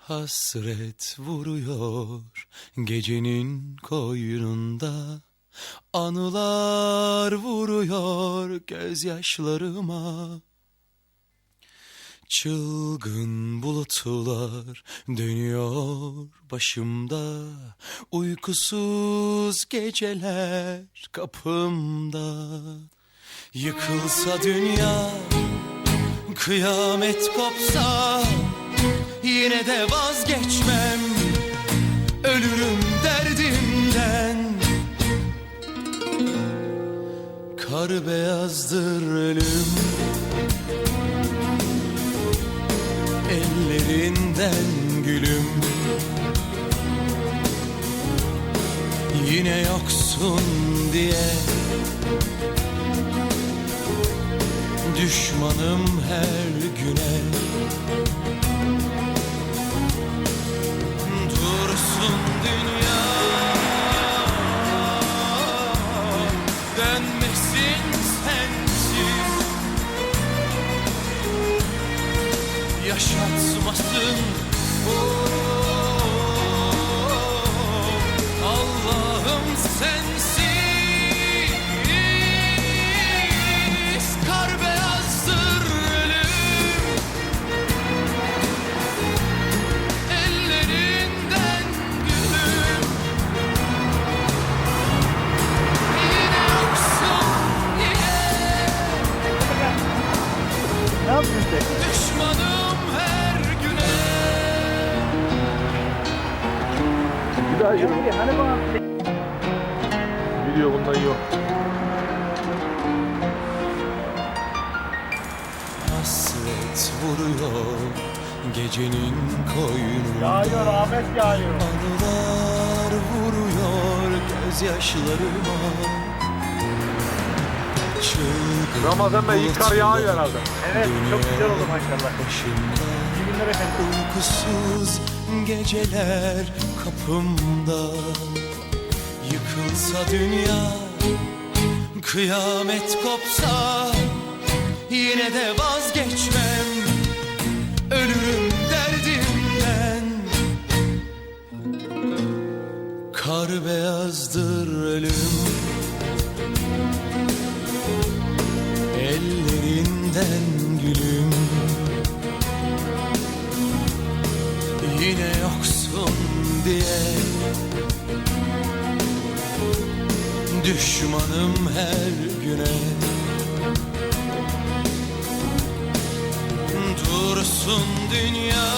Hasret vuruyor gecenin koynunda. Anılar vuruyor gözyaşlarıma. Çılgın bulutlar dönüyor başımda. Uykusuz geceler kapımda. Yıkılsa dünya Kıyamet kopsa Yine de vazgeçmem. Ölürüm derdimden Kar beyazdır ölüm. Ellerinden gülüm. Yine yoksun diye. Düşmanım her güne Yaşatmasın oh, Allah'ım sensiz Kar beyazdır ölüm Ellerinden gülüm. Yine yoksun diye Ne sen? Düşmanım Bir daha yürü. Hani Video bundan yok. Hasret vuruyor gecenin koynunda Yağıyor Ahmet yağıyor. Anılar vuruyor gözyaşlarıma Çılgın Ramazan Bey yıkar yağıyor bulutlar herhalde. Evet çok güzel oldu maşallah. İyi günler efendim. uykusuz geceler kapımda Yıkılsa dünya Kıyamet kopsa Yine de vazgeçmem Ölürüm derdimden Kar beyazdır ölüm Yine yoksun diye. Düşmanım her güne. Dursun dünya.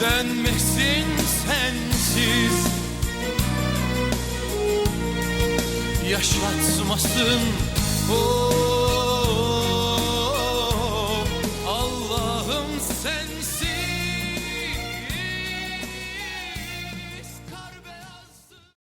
Dönmesin sensiz. Yaşatmasın oh,